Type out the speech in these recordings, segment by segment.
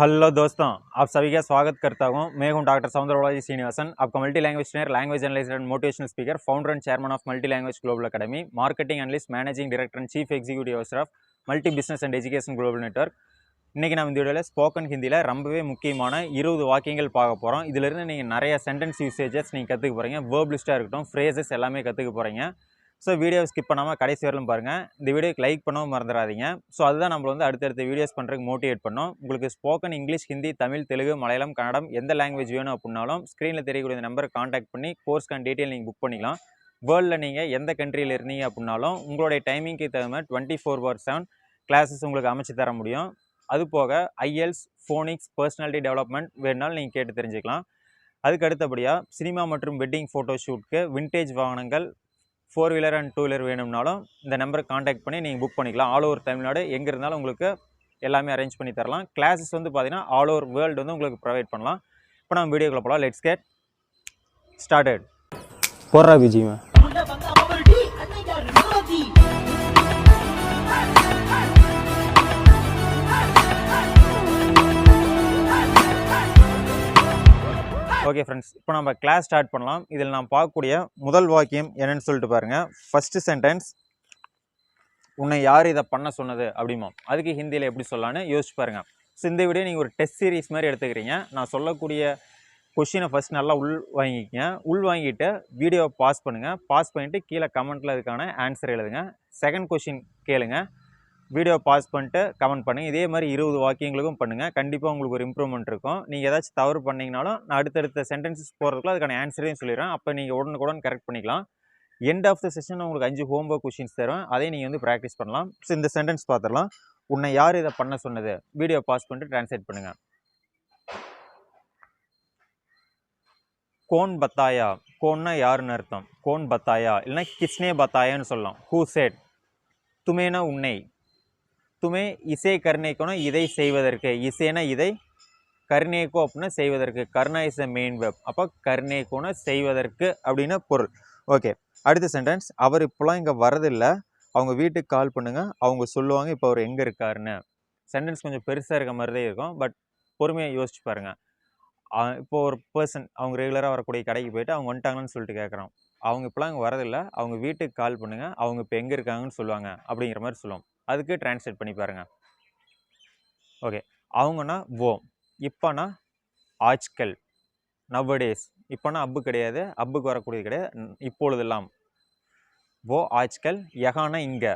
Hello दोस्तों आप सभी का स्वागत करता हूं मैं हूं डॉक्टर सौंदरवाजी श्रीनिवासन आपका multi language trainer language analyst and motivational speaker founder and chairman of multi language global academy marketing analyst managing director and chief executive officer of multi business and education global network இன்றைக்கி நம்ம இந்த வீடியோவில் spoken ஹிந்தியில் ரொம்பவே முக்கியமான இருபது வாக்கியங்கள் பார்க்க போகிறோம் இதிலிருந்து நீங்கள் நிறைய சென்டென்ஸ் யூசேஜஸ் நீங்கள் கற்றுக்க போகிறீங்க வேர்ப் லிஸ்ட்டாக இருக்கட்டும் ஃப்ரேசஸ் எல்லாமே கற்றுக்க போகிறீங்க ஸோ வீடியோ ஸ்கிப் பண்ணாமல் கடைசி வரலும் பாருங்கள் இந்த வீடியோக்கு லைக் பண்ணவும் மறந்துடாதீங்க ஸோ அதுதான் நம்மள வந்து அடுத்தடுத்த வீடியோஸ் பண்ணுறதுக்கு மோட்டிவேட் பண்ணோம். உங்களுக்கு ஸ்போக்கன் இங்கிலீஷ் ஹிந்தி தமிழ் தெலுங்கு மலையாளம் கன்னடம் எந்த லாங்குவேஜ் வேணும் அப்படின்னாலும் ஸ்க்ரீனில் தெரியக்கூடிய இந்த நம்பரை காண்டாக்ட் பண்ணி கோர்ஸ்க்கான டீட்டெயில் நீங்கள் புக் பண்ணிக்கலாம். வேர்ல்டில் நீங்கள் எந்த கண்ட்ரியில் இருந்தீங்க அப்படின்னாலும் உங்களுடைய டைமிங்க்கு தகுந்த மாதிரி twenty four by seven classes உங்களுக்கு அமைச்சு தர முடியும். அது போக ஐஎல்ஸ் ஃபோனிக்ஸ் பர்சனாலிட்டி டெவலப்மெண்ட் வேணுனாலும் நீங்கள் கேட்டு தெரிஞ்சுக்கலாம். அதுக்கு அடுத்தபடியாக சினிமா மற்றும் வெட்டிங் ஃபோட்டோ ஷூட்க்கு விண்டேஜ் வாகனங்கள் four wheeler and two wheeler வேணும்னாலும் இந்த நம்பருக்கு காண்டாக்ட் பண்ணி நீங்கள் புக் பண்ணிக்கலாம். ஆல் ஓவர் தமிழ்நாடு எங்கே இருந்தாலும் உங்களுக்கு எல்லாமே அரேஞ்ச் பண்ணி தரலாம். கிளாஸஸ் வந்து பார்த்திங்கன்னா ஆல் ஓவர் வேர்ல்டு வந்து உங்களுக்கு ப்ரொவைட் பண்ணலாம். இப்போ நம்ம வீடியோக்குள்ளே போகலாம் லெட்ஸ் கெட் ஸ்டார்டட் போடுறா விஜய்மா ஓகே ஃப்ரெண்ட்ஸ் இப்போ நம்ம கிளாஸ் ஸ்டார்ட் பண்ணலாம். இதில் நான் பார்க்கக்கூடிய முதல் வாக்கியம் என்னன்னு சொல்லிட்டு பாருங்கள் ஃபஸ்ட்டு சென்டென்ஸ் உன்னை யார் இதை பண்ண சொன்னது? அப்படிமா. அதுக்கு ஹிந்தியில் எப்படி சொல்லலான்னு யோசிச்சு பாருங்கள் ஸோ இந்த வீடியோ நீங்கள் ஒரு டெஸ்ட் சீரிஸ் மாதிரி எடுத்துக்கிறீங்க. நான் சொல்லக்கூடிய கொஷினை ஃபஸ்ட் நல்லா உள் வாங்கிக்கங்க. உள் வாங்கிட்டு வீடியோவை பாஸ் பண்ணுங்கள் பாஸ் பண்ணிவிட்டு கீழே கமெண்ட்டில் அதுக்கான ஆன்சர் எழுதுங்க. செகண்ட் கொஷின் கேளுங்கள் வீடியோ பாஸ் பண்ணிட்டு கமெண்ட் பண்ணுங்கள் இதே மாதிரி இருபது வாக்கியங்களுக்கும் பண்ணுங்கள் கண்டிப்பாக உங்களுக்கு ஒரு இம்ப்ரூவ்மெண்ட் இருக்கும். நீங்கள் ஏதாச்சும் தவறு பண்ணிங்கனாலும் நான் அடுத்தடுத்த சென்டென்சஸ் போகிறதுக்குள்ள அதுக்கான ஆன்சரையும் சொல்லிடுறேன். அப்போ நீங்கள் உடனுக்குடன் கரெக்ட் பண்ணிக்கலாம். எண்ட் ஆஃப் த செஷன் உங்களுக்கு அஞ்சு ஹோம் ஒர்க் கொஷின்ஸ் தருவேன். அதையும் நீங்கள் வந்து ப்ராக்டிஸ் பண்ணலாம். ஸோ இந்த சென்டென்ஸ் பார்த்துடலாம் உன்னை யார் இதை பண்ண சொன்னது? வீடியோ பாஸ் பண்ணிட்டு ட்ரான்ஸ்லேட் பண்ணுங்கள் கோன் பத்தாயா கோன்னா யாருன்னு அர்த்தம்? கோன் பத்தாயா இல்லைனா கிஸ்னே பத்தாயான்னு சொல்லலாம். ஹூ செட் துமேனா உன்னை துமே இசை கருணைக்கோனா இதை செய்வதற்கு. இசைனா இதை கருணேக்கோ அப்படின்னா செய்வதற்கு. கருணா இஸ் அ மெயின் வெப் அப்போ கருணேக்கோனா செய்வதற்கு அப்படின்னு பொருள். ஓகே அடுத்த சென்டென்ஸ் அவர் இப்போலாம் இங்கே வரதில்லை. அவங்க வீட்டுக்கு கால் பண்ணுங்கள் அவங்க சொல்லுவாங்க இப்போ அவர் எங்கே இருக்காருன்னு. சென்டென்ஸ் கொஞ்சம் பெருசாக இருக்க மாதிரி தான் இருக்கும். பட் பொறுமையாக யோசிச்சு பாருங்கள் இப்போ ஒரு பர்சன் அவங்க ரெகுலராக வரக்கூடிய கடைக்கு போயிட்டு அவங்க வந்துட்டாங்கன்னு சொல்லிட்டு கேட்குறோம் அவங்க இப்போலாம் இங்கே வரதில்லை. அவங்க வீட்டுக்கு கால் பண்ணுங்கள் அவங்க இப்போ எங்கே இருக்காங்கன்னு சொல்லுவாங்க. அப்படிங்கிற மாதிரி சொல்லுவோம். அதுக்கு டிரான்ஸ்லேட் பண்ணி பாருங்கள் ஓகே அவங்கன்னா ஓ இப்போனா ஆஜ்கல். நவ்வடேஸ் இப்போனா அப்பு கிடையாது. அப்புக்கு வரக்கூடியது கிடையாது. இப்பொழுதெல்லாம். ஓ ஆஜ்கல். யகானா இங்கே.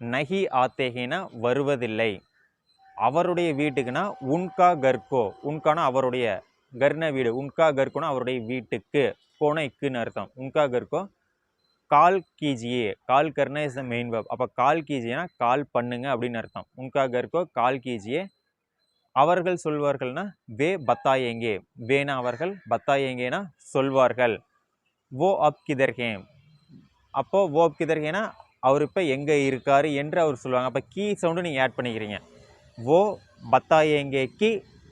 நஹி ஆத்தேகினா வருவதில்லை. அவருடைய வீட்டுக்குன்னா உன்கா கர்கோ. உன்கானா அவருடைய கர்ண வீடு. உன்கா கர்கோனா அவருடைய வீட்டுக்கு. போன இக்குன்னு அர்த்தம். உன்கா கர்கோ. கால் கீஜியே கால் கர்னா இஸ் த மெயின் வெப் அப்போ கால் கீஜியனா கால் பண்ணுங்க அப்படின்னு அர்த்தம். உன்கா கர்கோ கால் கீஜியே. அவர்கள் சொல்வார்கள்னா வே பத்தாயேங்கே. வேணா அவர்கள் பத்தாயேங்கேனா சொல்வார்கள். ஓ அப் கிதர்கே. அப்போ ஓ அப் கிதர்கேனா அவர் இப்போ எங்கே இருக்கார் என்று அவர் சொல்லுவாங்க அப்போ கீ சவுண்டு நீங்கள் ஆட் பண்ணிக்கிறீங்க. ஓ பத்தாயேங்கே கி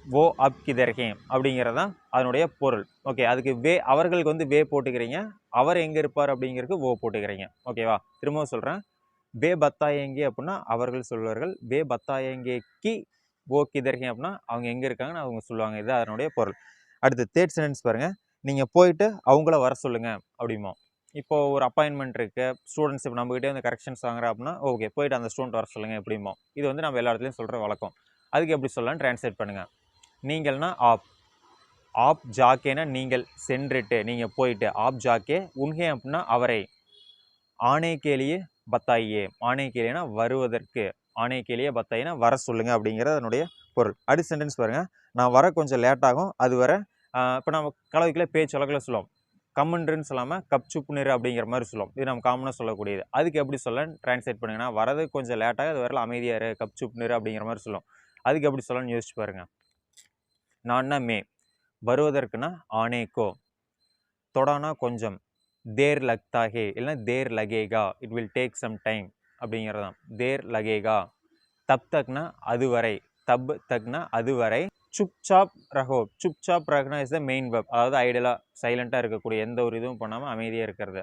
ஓ அப் கிதர்கே அப்படிங்கிறது தான் அதனுடைய பொருள். ஓகே அதுக்கு வே அவர்களுக்கு வந்து வே போட்டுக்கிறீங்க. அவர் எங்கே இருப்பார் அப்படிங்கிறதுக்கு ஓ போட்டுக்கிறீங்க. ஓகேவா? திரும்பவும் சொல்கிறேன் வே பத்தாயங்கி அப்படின்னா அவர்கள் சொல்வார்கள். வே பத்தாயேங்கே கி ஓ கிதர்கேன் அப்படின்னா அவங்க எங்கே இருக்காங்கன்னு அவங்க சொல்லுவாங்க. இது அதனுடைய பொருள். அடுத்து தேர்ட் சென்டென்ஸ் பாருங்கள் நீங்கள் போயிட்டு அவங்கள வர சொல்லுங்கள் அப்படிமோ இப்போ ஒரு அப்பாயின்மெண்ட் இருக்குது ஸ்டூடெண்ட்ஸ் இப்போ நம்மகிட்டே வந்து கரெக்ஷன்ஸ் வாங்குற அப்படின்னா ஓகே போயிட்டு அந்த ஸ்டூடெண்ட் வர சொல்லுங்கள் எப்படிமோ இது வந்து நம்ம எல்லா இடத்துலையும் சொல்கிற வழக்கம். அதுக்கு எப்படி சொல்லலாம்னு ட்ரான்ஸ்லேட் பண்ணுங்கள் நீங்கள்னா ஆப். ஆப் ஜாக்கேனா நீங்கள் சென்றுட்டு நீங்கள் போயிட்டு ஆப் ஜாக்கே உன்ஹே அப்படின்னா அவரை. ஆணை கேளியே பத்தாயே ஆணை கேளியனா வருவதற்கு ஆணை கேளியே பத்தாயினா வர சொல்லுங்கள் அப்படிங்கிறது அதனுடைய பொருள். அடுத்த சென்டென்ஸ் பாருங்கள் நான் வர கொஞ்சம் லேட் ஆகும் அது வர இப்போ நம்ம கலவைக்குள்ளே பேச்சு வழக்கில் சொல்லுவோம். கம்முன்றுன்னு சொல்லாமல் கப் சுப் அப்படிங்கிற மாதிரி சொல்லுவோம். இது நம்ம காமனாக சொல்லக்கூடியது. அதுக்கு எப்படி சொல்ல ட்ரான்ஸ்லேட் பண்ணுங்கன்னா வரது கொஞ்சம் லேட்டாக அது வரல அமைதியாக இரு கப் சுப் அப்படிங்கிற மாதிரி சொல்லுவோம். அதுக்கு எப்படி சொல்லணும்னு யோசிச்சு பாருங்க. நான்னா மே. வருவதற்குனா ஆனேக்கோ தொடானா கொஞ்சம். தேர் லக்தாகே. இல்லைனா தேர் லகேகா. It will take some time அப்படிங்கிறதுதான் தேர் லகேகா. தப் தக்னா அதுவரை. தப் தக்னா அதுவரை. சுப் சாப் ரஹோ. சுப் சாப் ரஹ்னா இஸ் த மெயின் வெப் அதாவது ஐடலாக சைலண்ட்டாக இருக்கக்கூடிய எந்த ஒரு இதுவும் பண்ணாமல் அமைதியாக இருக்கிறது.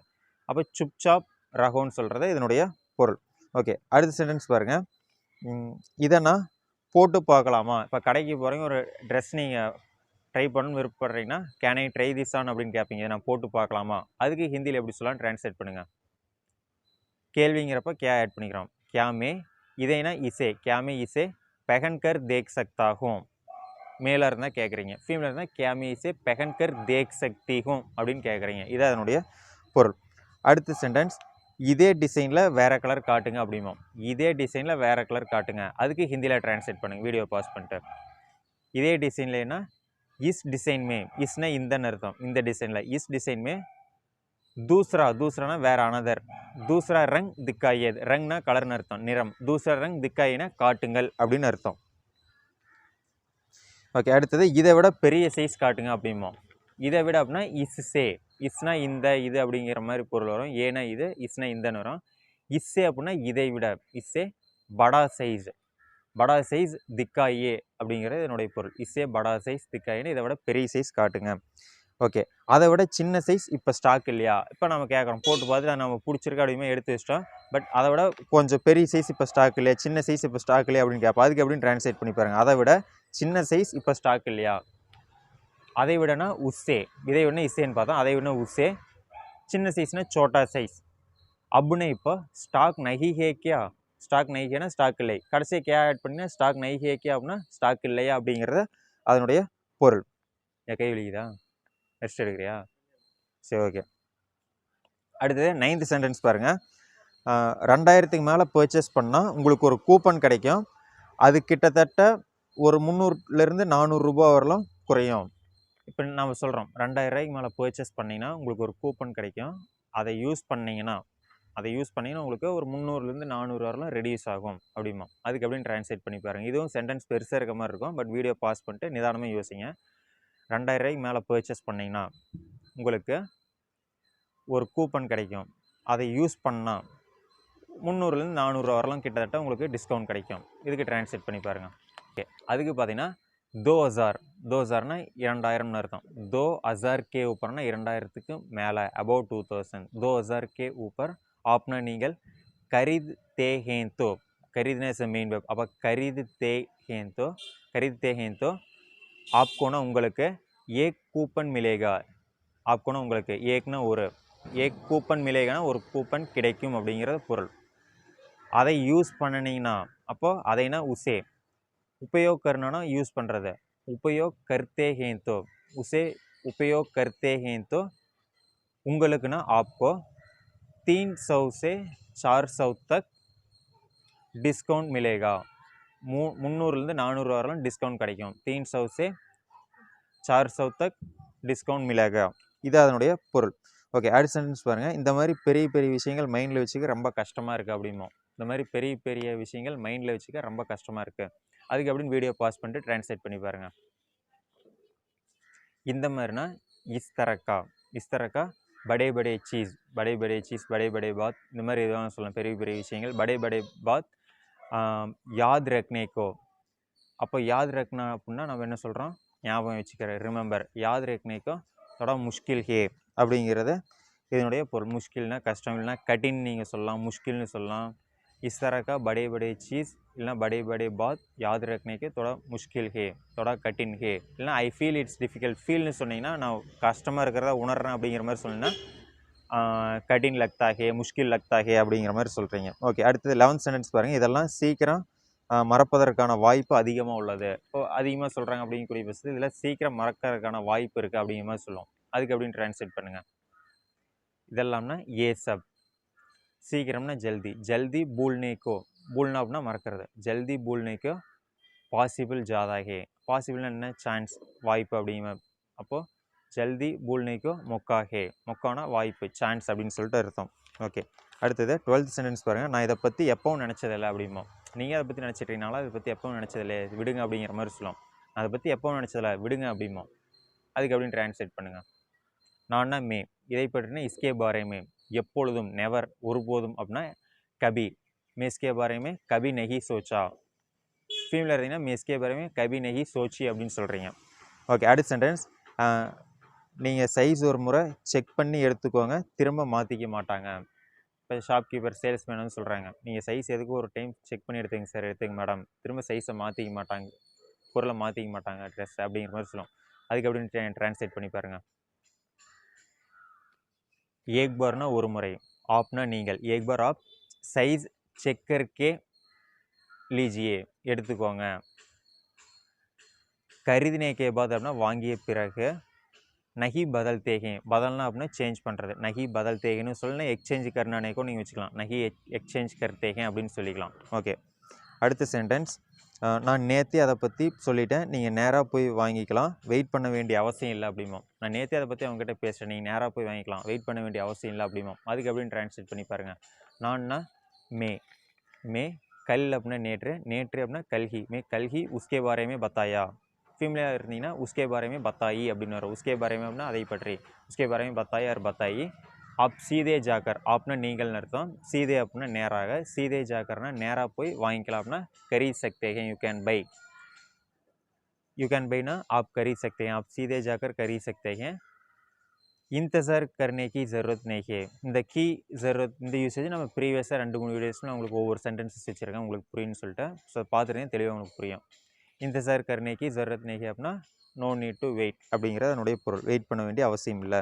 அப்போ சுப் சாப் ரஹோன்னு சொல்கிறது இதனுடைய பொருள். ஓகே அடுத்த சென்டென்ஸ் பாருங்கள் இதை நான் போட்டு பார்க்கலாமா? இப்போ கடைக்கு போகிறீங்க ஒரு ட்ரெஸ் நீங்கள் ட்ரை பண்ணணும்னு விருப்பப்படுறீங்கன்னா can I try this on அப்படின்னு கேட்பீங்க நான் போட்டு பார்க்கலாமா? அதுக்கு ஹிந்தியில் எப்படி சொல்லலாம் ட்ரான்ஸ்லேட் பண்ணுங்கள் கேள்விங்கிறப்ப கே ஆட் பண்ணிக்கிறோம். கேமே இதைனா இசே. கேமே இசே பெகன்கர் தேக் சக்தாகும். மேலே இருந்தால் கேட்குறீங்க ஃபீமேல இருந்தால் கியாமே இசே பெகன்கர் தேக் சக்திகும் அப்படின்னு கேட்குறீங்க இது அதனுடைய பொருள். அடுத்த சென்டென்ஸ் இதே டிசைனில் வேறு கலர் காட்டுங்க அப்படிம்போம் இதே டிசைனில் வேறு கலர் காட்டுங்க. அதுக்கு ஹிந்தியில் ட்ரான்ஸ்லேட் பண்ணுங்கள் வீடியோ பாஸ் பண்ணிட்டு. இதே டிசைன்லனா இஸ் டிசைன் மே. இஸ்னா இந்தன்னு அர்த்தம். இந்த டிசைனில். இஸ் டிசைன் மே. தூஸ்ரா. தூஸ்ரானா வேற அனதர் தூஸ்ரா ரங் திக்காயது ரங்னா கலர்னு அர்த்தம். நிறம். தூஸ்ரா ரங் திக்காயினா காட்டுங்கள் அப்படின்னு அர்த்தம். ஓகே அடுத்தது இதை விட பெரிய சைஸ் காட்டுங்க அப்படிம்போம் இதை விட அப்படின்னா இஸ் சே இஸ்னா இந்த இது அப்படிங்கிற மாதிரி பொருள் வரும். ஏன்னா இது இஸ்னா இந்தன்னு வரும். இஸ்ஸே அப்படின்னா இதை விட. இஸ்ஸே படா சைஸ். படா சைஸ் திக்காயே அப்படிங்கிறது என்னுடைய பொருள். இஸ்ஸே படா சைஸ் திக்காயின்னு இதை விட பெரிய சைஸ் காட்டுங்க. ஓகே. அதை விட சின்ன சைஸ் இப்போ ஸ்டாக் இல்லையா? இப்போ நம்ம கேட்குறோம். போட்டு பார்த்துட்டு நம்ம பிடிச்சிருக்க அப்படியுமே எடுத்து வச்சிட்டோம். பட் அதை விட கொஞ்சம் பெரிய சைஸ் இப்போ ஸ்டாக் இல்லையா? சின்ன சைஸ் இப்போ ஸ்டாக் இல்லையா? அப்படின்னு கேட்போம். அதுக்கு எப்படின்னு ட்ரான்ஸ்லேட் பண்ணி பாருங்கள் அதை விட சின்ன சைஸ் இப்போ ஸ்டாக் இல்லையா? அதை விடனா உஸ்ஸே. இதை விட இஸ்ஸேன்னு பார்த்தோம். அதை விட உஸ்ஸே. சின்ன சைஸ்னால் சோட்டா சைஸ் அப்புன்னு இப்போ ஸ்டாக் நகி ஹேக்கியா ஸ்டாக் நைஹேனா ஸ்டாக் இல்லை. கடைசியாக கே ஆட் பண்ணினா ஸ்டாக் நைஹே அப்படின்னா ஸ்டாக் இல்லையா அப்படிங்கிறத அதனுடைய பொருள். என் கை வலிக்குதா? ரெஸ்ட் எடுக்கிறியா? சரி ஓகே அடுத்தது நைன்த் சென்டென்ஸ் பாருங்கள் ரெண்டாயிரத்துக்கு மேலே பர்ச்சேஸ் பண்ணால் உங்களுக்கு ஒரு கூப்பன் கிடைக்கும். அது கிட்டத்தட்ட ஒரு முந்நூறுலேருந்து நானூறுரூபா வரலாம் குறையும். இப்போ நம்ம சொல்கிறோம் ரெண்டாயிரரூவாய்க்கு மேலே பர்ச்சேஸ் பண்ணிங்கன்னா உங்களுக்கு ஒரு கூப்பன் கிடைக்கும். அதை யூஸ் பண்ணிங்கன்னா அதை யூஸ் பண்ணிங்கன்னா உங்களுக்கு ஒரு முந்நூறுலேருந்து நானூறு வரலாம் ரெடியூஸ் ஆகும் அப்படிமா அதுக்கு அப்படின்னு ட்ரான்ஸ்லேட் பண்ணி பாருங்கள் இதுவும் சென்டென்ஸ் பெருசாக இருக்க மாதிரி இருக்கும். பட் வீடியோ பாஸ் பண்ணிட்டு நிதானமாக யோசிங்க. ரெண்டாயிரரூவாய்க்கு மேலே பர்ச்சேஸ் பண்ணிங்கன்னா உங்களுக்கு ஒரு கூப்பன் கிடைக்கும். அதை யூஸ் பண்ணால் முந்நூறுலேருந்து நானூறுரூவா வரலாம் கிட்டத்தட்ட உங்களுக்கு டிஸ்கவுண்ட் கிடைக்கும். இதுக்கு ட்ரான்ஸ்லேட் பண்ணி பாருங்கள் ஓகே அதுக்கு பார்த்தீங்கன்னா தோ ஹசார் தோ ஹசார்னா இரண்டாயிரம்னு அர்த்தம் தோ ஹசார் கே ஊப்பர்னா இரண்டாயிரத்துக்கு மேலே அபவ் டூ தௌசண்ட் தோ ஹசார் கே ஊப்பர் ஆப்னா நீங்கள் கரித் தே ஹேன் தோ खरीदने से மெயின் வெப் அப்போ கரிது தே ஹேன் தோ கரிது தே ஹேன் தோ ஆப்கோனா உங்களுக்கு ஏக் கூப்பன் மிலேகா ஆப்கோனா உங்களுக்கு ஏக்னா ஒரு ஏக் கூப்பன் மிலேகானா ஒரு கூப்பன் கிடைக்கும் அப்படிங்கிறது பொருள் அதை யூஸ் பண்ணினீங்கன்னா அப்போது அதைனா உசே उपयोग करना यूज़ பண்ணுறது उपयोग करते हैं तो उसे उपयोग करते हैं तो உங்களுக்குன்னா आपको तीन सौ से चार सौ तक டிஸ்கவுண்ட் மிலேகா மூ முந்நூறுலேருந்து நானூறு வரலாம் டிஸ்கவுண்ட் கிடைக்கும் தீன் சௌ சே சார் சௌ தக் டிஸ்கவுண்ட் மிலேகா இது அதனுடைய பொருள் ஓகே அடுத்த சென்டென்ஸ் பாருங்கள் இந்த மாதிரி பெரிய பெரிய விஷயங்கள் மைண்டில் வச்சுக்க ரொம்ப கஷ்டமாக இருக்குது அப்படிமோ இந்த மாதிரி பெரிய பெரிய விஷயங்கள் மைண்டில் வச்சுக்க ரொம்ப கஷ்டமாக இருக்குது அதுக்கு அப்படின்னு வீடியோ பாஸ் பண்ணிட்டு ட்ரான்ஸ்லேட் பண்ணி பாருங்கள் இந்த மாதிரினா இஸ்தரக்கா இஸ்தரக்கா படே படே சீஸ் படே படே சீஸ் படே படே பாத் இந்த மாதிரி எதுவாக சொல்லலாம். பெரிய பெரிய விஷயங்கள். படே படே பாத் யாத் ரக்னேக்கோ. அப்போ யாத் ரக்னா அப்படின்னா நம்ம என்ன சொல்கிறோம் ஞாபகம் வச்சுக்கிறேன் ரிமெம்பர் யாத் ரக்னேக்கோ தொட முஷ்கில் ஹே அப்படிங்கிறத இதனுடைய பொருள். முஷ்கில்னா கஷ்டம் இல்லைனா கட்டின்னு நீங்கள் சொல்லலாம். முஷ்கில்னு சொல்லலாம். இஸ்தரக்கா படே படே சீஸ் बड़े चीज़ இல்லைனா बड़े बड़े बात याद रखने के थोड़ा मुश्किल है थोड़ा कठिन है இல்லைனா ஐ ஃபீல் இட்ஸ் டிஃபிகல்ட் ஃபீல்னு சொன்னீங்கன்னா நான் கஷ்டமாக இருக்கிறத உணர்றேன் அப்படிங்கிற மாதிரி சொன்னீங்கன்னா ஆஹ், கடின் லக்தா ஹே முஷ்கில் லக்தா ஹே அப்படிங்கிற மாதிரி சொல்கிறீங்க ஓகே அடுத்தது லெவன்த் சென்டென்ஸ் பாருங்கள் இதெல்லாம் சீக்கிரம் ஆஹ், மறப்பதற்கான வாய்ப்பு அதிகமாக உள்ளது இப்போ அதிகமாக சொல்கிறாங்க அப்படிங்கக்கூடிய பட்சத்தில் இதில் சீக்கிரம் மறக்கறதுக்கான வாய்ப்பு இருக்குது அப்படிங்கிற மாதிரி சொல்லுவோம் அதுக்கு அப்படின்னு ட்ரான்ஸ்லேட் பண்ணுங்கள் இதெல்லாம்னா ஏ சப் சீக்கிரம்னா ஜல்தி ஜல்தி பூல்னேக்கோ பூல்னா அப்படின்னா மறக்கிறது ஜல்தி பூல்னேக்கோ பாசிபிள் ஜாதா ஹே பாசிபிள்னா என்ன? சான்ஸ் வாய்ப்பு அப்படிங்க அப்போது ஜல்தி பூல்னேக்கோ மொக்கா ஹே மொக்கானா வாய்ப்பு சான்ஸ் அப்படின்னு சொல்லிட்டு அர்த்தம். ஓகே அடுத்தது டுவெல்த் சென்டென்ஸ் பாருங்கள் நான் இதை பற்றி எப்பவும் நினச்சதில்லை அப்படிமா நீங்கள் அதை பற்றி நினச்சிட்றீங்கனாலும் அதை பற்றி எப்பவும் நினச்சதில்லை. விடுங்க அப்படிங்கிற மாதிரி சொல்லலாம். நான் அதை பற்றி எப்பவும் நினச்சதில்ல. விடுங்க அப்படிமோ அதுக்கு அப்படின்னு ட்ரான்ஸ்லேட் பண்ணுங்கள் நான்னா மே இதை பற்றின இஸ்கே பாரே மே எப்பொழுதும் நெவர் ஒருபோதும் அப்படின்னா கபி மேஸ்கே में கபி நெகி சோச்சா ஃபீமில் இருந்தீங்கன்னா மேஸ்கே பாரேமே கபி நெகி சோச்சி அப்படின்னு சொல்கிறீங்க ஓகே அடுத்த சென்டென்ஸ் நீங்கள் சைஸ் ஒரு முறை செக் பண்ணி எடுத்துக்கோங்க திரும்ப மாற்றிக்க மாட்டாங்க. இப்போ ஷாப்கீப்பர் சேல்ஸ்மேன் சொல்கிறாங்க நீங்கள் சைஸ் எதுக்கு ஒரு டைம் செக் பண்ணி எடுத்துங்க சார் எடுத்துங்க மேடம் திரும்ப சைஸை மாற்றிக்க மாட்டாங்க பொருளை மாற்றிக்க மாட்டாங்க ட்ரெஸ் அப்படிங்கிற மாதிரி சொல்லும். அதுக்கு அப்படின்னு ட்ரான்ஸ்லேட் பண்ணி பாருங்கள் ஏக் பார்னா ஒரு முறை ஆப்னா நீங்கள். ஏக் பார் ஆப் சைஸ் செக்கர்க்கே லீஜியே எடுத்துக்கோங்க. கருதினே கே பாத் அப்படின்னா வாங்கிய பிறகு நகி பதல் தேகே. பதல்னா அப்படின்னா சேஞ்ச் பண்ணுறது நகி பதல் தேகேன்னு சொல்லணும் எக்ஸ்சேஞ்ச் கர்னானேக்கும் நீங்கள் வச்சுக்கலாம். நகி எக்ஸ்சேஞ்ச் கர் தேகே அப்படின்னு சொல்லிக்கலாம். ஓகே. அடுத்த சென்டென்ஸ் நான் நேற்றே அதை பற்றி சொல்லிட்டேன். நீங்கள் நேராக போய் வாங்கிக்கலாம். வெயிட் பண்ண வேண்டிய அவசியம் இல்லை அப்படிமா நான் நேற்றே அதை பற்றி அவங்ககிட்ட பேசுகிறேன் நீங்கள் நேராக போய் வாங்கிக்கலாம். வெயிட் பண்ண வேண்டிய அவசியம் இல்லை அப்படிமோ அதுக்கு அப்படின்னு ட்ரான்ஸ்லேட் பண்ணி பாருங்கள் நான்னா மே மே கல் அப்படின்னா நேற்று நேற்று அப்படின்னா கல்கி மே கல்கி உஸ்கே பாரேமே பத்தாயா ஃபீமேலாக இருந்தீங்கன்னா உஸ்கே பாரேமே பத்தாயி அப்படின்னு வரும் உஸ்கே பாரேமே அப்படின்னா அதை பற்றி உஸ்கே பாரேமே பத்தாயா ஆர் பத்தாயி ஆப் சீதே ஜாக்கர் ஆப்னா நீங்கள்னு அர்த்தம் சீதே அப்படின்னா நேராக சீதே ஜாக்கர்னா நேராக போய் வாங்கிக்கலாம் அப்படின்னா கரி சக்தே हैं you can buy you can buy ना आप कर ही सकते हैं आप सीधे जाकर कर ही सकते हैं இன்தசார் கர்னே கி ஜரூரத் நெஹி இந்த கீ ஜரூரத் இந்த யூசேஜ் நம்ம ப்ரீவியஸாக ரெண்டு மூணு வீடியோஸில் உங்களுக்கு ஒவ்வொரு சென்டென்சஸ் வச்சுருக்கேன். உங்களுக்கு புரியும்னு சொல்லிட்டு. ஸோ பார்த்துருந்தேன் தெளிவாக உங்களுக்கு புரியும். இன்தசார் கர்னே கி ஜரூரத் நேகே அப்படின்னா நோ நீட் டு வெயிட் அப்படிங்கிறது அதனுடைய பொருள். வெயிட் பண்ண வேண்டிய அவசியம் இல்லை.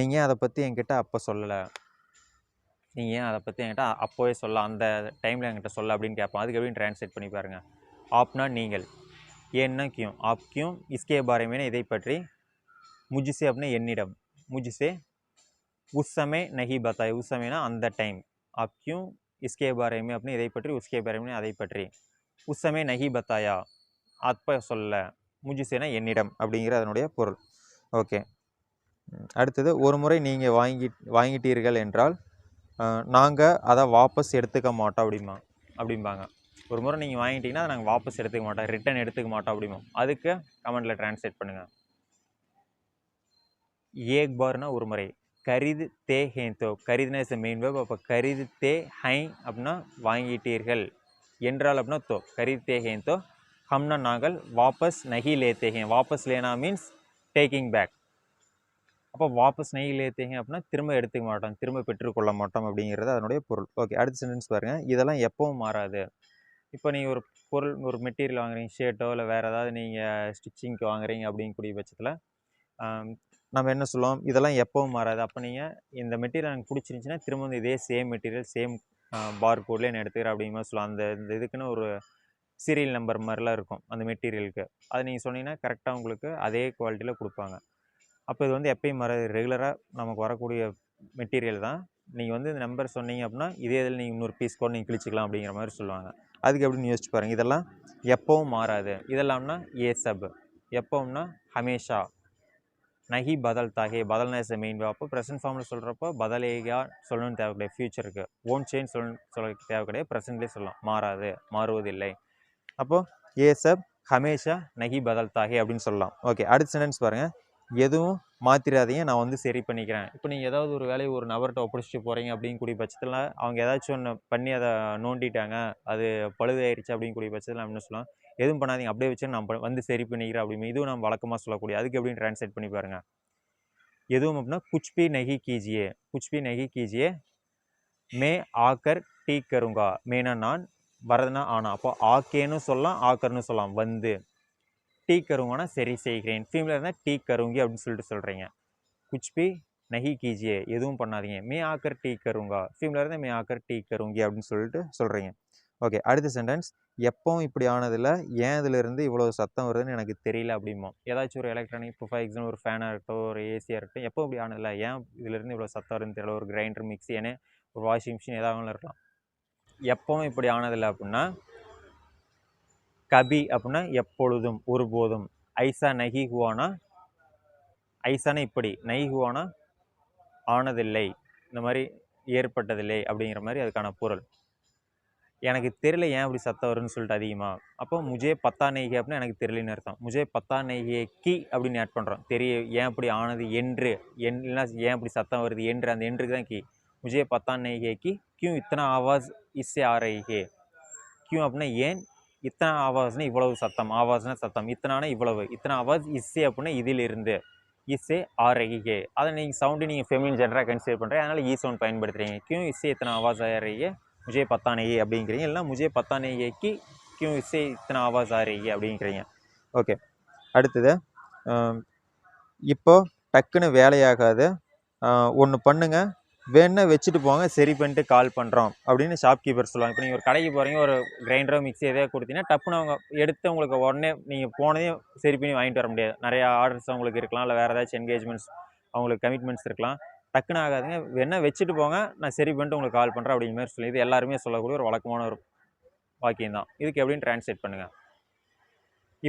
நீங்கள் அதை பற்றி என்கிட்ட அப்போ சொல்லலை? நீங்கள் ஏன் அதை பற்றி என்கிட்ட அப்போவே சொல்ல அந்த டைமில் என்கிட்ட சொல்ல அப்படின்னு கேட்போம் அதுக்கு ட்ரான்ஸ்லேட் பண்ணி பாருங்கள் ஆப்னா நீங்கள். ஏன்னா கியும் ஆப் கியும் இஸ்கே பாரமேன இதை பற்றி முஜிசே அப்படின்னா என்னிடம். முஜிசே உஸ் சமய நஹி பத்தாய் உஸ் சமயனா அந்த டைம் ஆப் கியும் இஸ்கே பாரேமே அப்படின்னு இதை பற்றி உஸ்கே பாரேமே அதை பற்றி உஸ் சமய நஹி பத்தாயா அப்போ சொல்ல முஜிசேனா என்னிடம் அப்படிங்கிற அதனுடைய பொருள் ஓகே அடுத்தது ஒரு முறை நீங்கள் வாங்கி வாங்கிட்டீர்கள் என்றால் நாங்கள் அதை வாபஸ் எடுத்துக்க மாட்டோம் அப்படிமா அப்படிம்பாங்க ஒரு முறை நீங்கள் வாங்கிட்டீங்கன்னா அதை நாங்கள் வாபஸ் எடுத்துக்க மாட்டோம் ரிட்டன் எடுத்துக்க மாட்டோம் அப்படிமா அதுக்கு கமெண்ட்டில் ட்ரான்ஸ்லேட் பண்ணுங்கள் ஏக் பார்னா ஒரு முறை. கரிது தே ஹேன் தோ. கரிதுனா இஸ் மெயின் வேர்ப் அப்போ கரிது தே ஹை அப்படின்னா வாங்கிட்டீர்கள். என்றால் அப்படின்னா தோ. கரிது தே ஹேன் தோ. ஹம்னா நாங்கள் வாபஸ் நகி லேத்தே ஹேன். வாபஸ் லேனா மீன்ஸ் டேக்கிங் பேக் அப்போ வாபஸ் நெய் லேத்தேங்க அப்படின்னா திரும்ப எடுத்துக்க மாட்டோம். திரும்ப பெற்றுக்கொள்ள மாட்டோம் அப்படிங்கிறது அதனுடைய பொருள். ஓகே அடுத்த சென்டென்ஸ் பாருங்கள் இதெல்லாம் எப்பவும் மாறாது. இப்போ நீங்கள் ஒரு பொருள் ஒரு மெட்டீரியல் வாங்குறீங்க. ஷர்ட்டோ இல்லை வேறு ஏதாவது நீங்கள் ஸ்டிச்சிங்க்கு வாங்குறீங்க அப்படிங்கக்கூடிய பட்சத்தில் நம்ம என்ன சொல்லுவோம்? இதெல்லாம் எப்பவும் மாறாது. அப்போ நீங்கள் இந்த மெட்டீரியல் எனக்கு பிடிச்சிருந்துச்சின்னா திரும்ப வந்து இதே சேம் மெட்டீரியல் சேம் பார் கோட்லேயே நான் எடுத்துக்கிறேன் அப்படிங்கிற மாதிரி சொல்லுவோம் அந்த இந்த இதுக்குன்னு ஒரு சீரியல் நம்பர் மாதிரிலாம் இருக்கும் அந்த மெட்டீரியலுக்கு. அது நீங்கள் சொன்னீங்கன்னா கரெக்டாக உங்களுக்கு அதே குவாலிட்டியில் கொடுப்பாங்க. அப்போ இது வந்து எப்பயும் மாறாது. ரெகுலராக நமக்கு வரக்கூடிய மெட்டீரியல் தான். நீங்கள் வந்து இந்த நம்பர் சொன்னீங்க அப்படின்னா இதே இதில் நீங்கள் இன்னொரு பீஸ் கூட நீங்கள் கிழிச்சிக்கலாம் அப்படிங்கிற மாதிரி சொல்லுவாங்க. அதுக்கு எப்படின்னு யோசிச்சு பாருங்கள் இதெல்லாம் எப்பவும் மாறாது. இதெல்லாம்னா ஏ சப் ஹமேஷா. நஹி பதல் தாகே பதல்னா இஸ் மெயின் அப்போ ப்ரெசன்ட் ஃபார்மில் சொல்கிறப்போ பதலேகா சொல்லணும்னு தேவை கிடையாது ஃப்யூச்சருக்கு ஓன் சேஞ்ச் சொல்லணும் சொல்ல தேவை கிடையாது ப்ரெசென்ட்லேயே சொல்லலாம். மாறாது மாறுவதில்லை. அப்போது ஏ சப் ஹமேஷா நஹி பதல் தாகே அப்படின்னு சொல்லலாம். ஓகே அடுத்த சென்டென்ஸ் பாருங்கள் எதுவும் மாற்றிடாதீங்க நான் வந்து சரி பண்ணிக்கிறேன். இப்போ நீங்கள் ஏதாவது ஒரு வேலையை ஒரு நபர்கிட்ட ஒப்படைச்சிட்டு போகிறீங்க அப்படின்னு கூடிய பட்சத்தில் அவங்க ஏதாச்சும் ஒன்று பண்ணி அதை நோண்டிட்டாங்க அது பழுதாயிருச்சு கூடிய பட்சத்தில் நம்ம என்ன சொல்லலாம் எதுவும் பண்ணாதீங்க அப்படியே வச்சு நான் வந்து சரி பண்ணிக்கிறேன் அப்படின்னு இதுவும் நம்ம வழக்கமாக சொல்லக்கூடிய அதுக்கு எப்படின்னு ட்ரான்ஸ்லேட் பண்ணி பாருங்கள் எதுவும் அப்படின்னா குச்பி நெகி நகி கீஜியே குச்பி நகி கீஜியே மே ஆக்கர் டீ கருங்கா மேனா நான் வரதுனா ஆனா. அப்போ ஆக்கேன்னு சொல்லலாம் ஆக்கர்னு சொல்லலாம் வந்து. டீ கருங்கன்னா சரி செய்கிறேன். ஃபீமேல் இருந்தால் டீ கருங்கி அப்படின்னு சொல்லிட்டு சொல்கிறீங்க குச்பி நஹி கீஜியே எதுவும் பண்ணாதீங்க. மே ஆக்கர் டீ கருங்கா. ஃபீமேல் இருந்தால் மே ஆக்கர் டீ கருங்கி அப்படின்னு சொல்லிட்டு சொல்கிறீங்க ஓகே அடுத்த சென்டென்ஸ் எப்பவும் இப்படி ஆனதில் ஏன் இதிலிருந்து இவ்வளோ சத்தம் வருதுன்னு எனக்கு தெரியல அப்படிமோ ஏதாச்சும் ஒரு எலக்ட்ரானிக் இப்போ ஃபார் எக்ஸாம்பிள் ஒரு ஃபேனாக இருக்கட்டும் ஒரு ஏசியாக இருக்கட்டும் எப்போ இப்படி ஆனதில்ல ஏன் இதிலிருந்து இவ்வளோ சத்தம் வருதுன்னு தெரியல. ஒரு கிரைண்டர் மிக்ஸி ஏன்னு ஒரு வாஷிங் மிஷின் ஏதாவது இருக்கலாம். எப்பவும் இப்படி ஆனதில்லை அப்படின்னா கபி அப்படின்னா எப்பொழுதும் ஒருபோதும். ஐசா நகி ஹுவானா? ஐசானா இப்படி நகி ஹுவானா? ஆனதில்லை. இந்த மாதிரி ஏற்பட்டதில்லை அப்படிங்கிற மாதிரி அதுக்கான பொருள். எனக்கு தெரியல ஏன் இப்படி சத்தம் வரும்னு சொல்லிட்டு அதிகமாக அப்போ முஜே பத்தா நெய்கி அப்படின்னா எனக்கு தெரியலன்னு அர்த்தம். முஜே பத்தா நெய்கியை கி அப்படின்னு ஆட் பண்ணுறோம் தெரிய ஏன் இப்படி ஆனது என்று என் ஏன் இப்படி சத்தம் வருது என்று அந்த என்றுக்கு தான் கி. முஜே பத்தா நெய்கே கி. கியூ இத்தனை ஆவாஸ் இஸ்ஸே ஆ கியூ அப்படின்னா ஏன் இத்தனை ஆவாஸ்னா இவ்வளவு சத்தம் ஆவாஸ்னா சத்தம் இத்தனானா இவ்வளவு இத்தனை ஆவாஸ் இஸ்ஸே அப்படின்னா இதிலிருந்து இஸ்ஸே ஆ அதை நீங்கள் சவுண்டு நீங்கள் ஃபெமிலின் ஜென்டராக கன்சிடர் பண்ணுறீங்க அதனால் ஈ சவுண்ட் பயன்படுத்துகிறீங்க கியூ இஸ்ஸே இத்தனை ஆவாஸ் ஆ முஜே பத்தானேயே அப்படிங்கிறீங்க. இல்லைனா முஜே பத்தானேயேக்கு கியூ இஸ்ஸே இத்தனை ஆவாஸ் ஆ அப்படிங்கிறீங்க. ஓகே அடுத்தது இப்போது இப்போ டக்குன்னு வேலையாகாது. ஒன்று பண்ணுங்கள் வேணா வச்சுட்டு போங்க சரி பண்ணிட்டு கால் பண்ணுறோம் அப்படின்னு ஷாப்கீப்பர் சொல்லுவாங்க. இப்போ நீங்கள் ஒரு கடைக்கு போகிறீங்க ஒரு கிரைண்டரோ மிக்ஸி எதையோ கொடுத்தீங்கன்னா டப்புன்னு அவங்க எடுத்து உங்களுக்கு உடனே நீங்கள் போனதையும் சரி பண்ணி வாங்கிட்டு வர முடியாது. நிறையா ஆர்டர்ஸ் அவங்களுக்கு இருக்கலாம் இல்லை வேறு ஏதாச்சும் என்கேஜ்மெண்ட்ஸ் அவங்களுக்கு கமிட்மெண்ட்ஸ் இருக்கலாம். டக்குன்னு ஆகாதுங்க. வேணால் வச்சுட்டு போங்க நான் சரி பண்ணிட்டு உங்களுக்கு கால் பண்ணுறேன் அப்படிங்கிற மாதிரி சொல்லி இது எல்லாருமே சொல்லக்கூடிய ஒரு வழக்கமான ஒரு வாக்கியம் தான். இதுக்கு எப்படின்னு ட்ரான்ஸ்லேட் பண்ணுங்கள்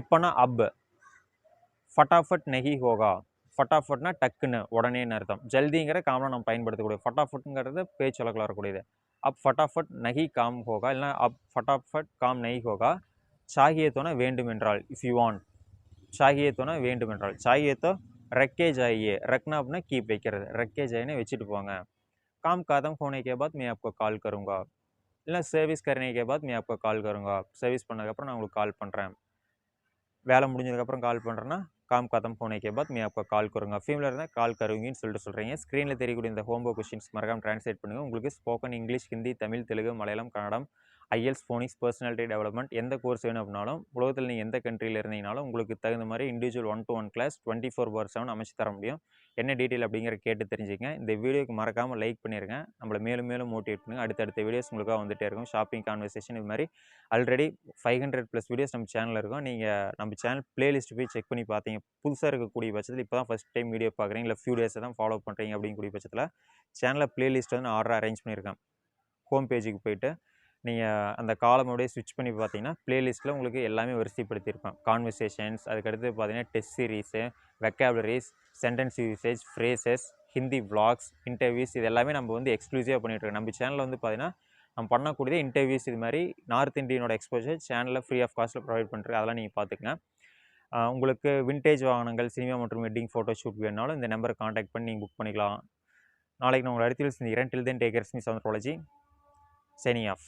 இப்போனா அப் ஃபட்டாஃபட் நெகி ஹோகா. ஃபட்டாஃபட்னா டக்குன்னு உடனேன்னு அர்த்தம் ஜல்திங்கிற காமனாக நம்ம பயன்படுத்தக்கூடிய ஃபட்டாஃபட்டுங்கிறது பேச்சு வழக்கில் வரக்கூடியது அப் ஃபட்டாஃபட் நகி காம் ஹோகா இல்லைனா அப் ஃபட்டாஃபட் காம் நெய் ஹோகா சாகியத்தோன வேண்டுமென்றால் இஃப் யூ வாண்ட் சாகியத்தோன வேண்டுமென்றால் சாகியத்தோ ரக்கே ஜாயியே ரக்னா அப்படின்னா கீப் வைக்கிறது ரக்கே ஜாயினே வச்சுட்டு போங்க काम खत्म होने के बाद मैं आपको கால் करूँगा இல்லை சர்வீஸ் करने के बाद मैं आपको கால் करूँगा சர்வீஸ் பண்ணதுக்கப்புறம் நான் உங்களுக்கு கால் பண்ணுறேன் வேலை முடிஞ்சதுக்கப்புறம் கால் பண்ணுறேன்னா காம் கதம் போனே கே பாத் मैं आपको கால் करूँगा ஃபீமில் இருந்தால் கால் கருவிங்கன்னு சொல்லிட்டு சொல்கிறீங்க ஸ்க்ரீனில் தெரியக்கூடிய இந்த ஹோம்ஒர்க் கொஸ்டின்ஸ் மறக்காம ட்ரான்ஸ்லேட் பண்ணுங்கள் உங்களுக்கு spoken English Hindi Tamil Telugu Malayalam Kannada IELTS phonics personality development எந்த கோர்ஸ் வேணும் அப்படின்னாலும் உலகத்தில் நீங்கள் எந்த கண்ட்ரியில் இருந்தீங்கனாலும் உங்களுக்கு தகுந்த மாதிரி individual one to one class twenty four by seven அமைச்சு தர முடியும். என்ன டீட்டெயில் அப்படிங்கிற கேட்டு தெரிஞ்சுக்கங்க. இந்த வீடியோக்கு மறக்காமல் லைக் பண்ணிடுங்க நம்மளை மேலும் மேலும் மோட்டிவேட் பண்ணுங்கள் அடுத்தடுத்த வீடியோஸ் உங்களுக்காக வந்துட்டே இருக்கும். ஷாப்பிங் கான்வர்சேஷன் இது மாதிரி already five hundred plus videos நம்ம சேனலில் இருக்கும். நீங்கள் நம்ம சேனல் பிளேலிஸ்ட் போய் செக் பண்ணி பார்த்தீங்க புதுசாக இருக்கக்கூடிய பட்சத்தில் இப்போ தான் ஃபஸ்ட் டைம் வீடியோ பார்க்குறீங்க. இல்லை ஃபியூ டேஸை தான் ஃபாலோ பண்ணுறீங்க அப்படிங்கக்கூடிய பட்சத்தில் சேனலில் பிளேலிஸ்ட் வந்து நான் ஆர்டர் அரேஞ்ச் பண்ணியிருக்கேன். ஹோம் பேஜுக்கு போயிட்டு நீங்கள் அந்த காலம் அப்படியே ஸ்விட்ச் பண்ணி பார்த்தீங்கன்னா பிளேலிஸ்ட்டில் உங்களுக்கு எல்லாமே வரிசைப்படுத்தியிருப்பேன் கான்வர்சேஷன்ஸ் அதுக்கடுத்து பார்த்தீங்கன்னா test series vocabularies sentence usage phrases Hindi vlogs interviews இது எல்லாமே நம்ம வந்து எக்ஸ்க்ளூசிவாக பண்ணிகிட்ருக்கோம் நம்ம சேனலில் வந்து பார்த்தீங்கன்னா நம்ம பண்ணக்கூடிய இன்டர்வியூஸ் இது மாதிரி நார்த் இந்தியனோட எக்ஸ்போஜர் சேனலில் ஃப்ரீ ஆஃப் காஸ்ட்டில் ப்ரொவைட் பண்ணுறேன் அதெல்லாம் நீங்கள் பார்த்துக்கங்க. உங்களுக்கு விண்டேஜ் வாகனங்கள் சினிமா மற்றும் வெட்டிங் ஃபோட்டோ ஷூட் வேணாலும் இந்த நம்பரை காண்டாக்ட் பண்ணி நீங்கள் புக் பண்ணிக்கலாம். நாளைக்கு நான் உங்களை அடுத்த சந்திக்கிறேன். Till then take care me சவுண்ட்ரோலஜி signing of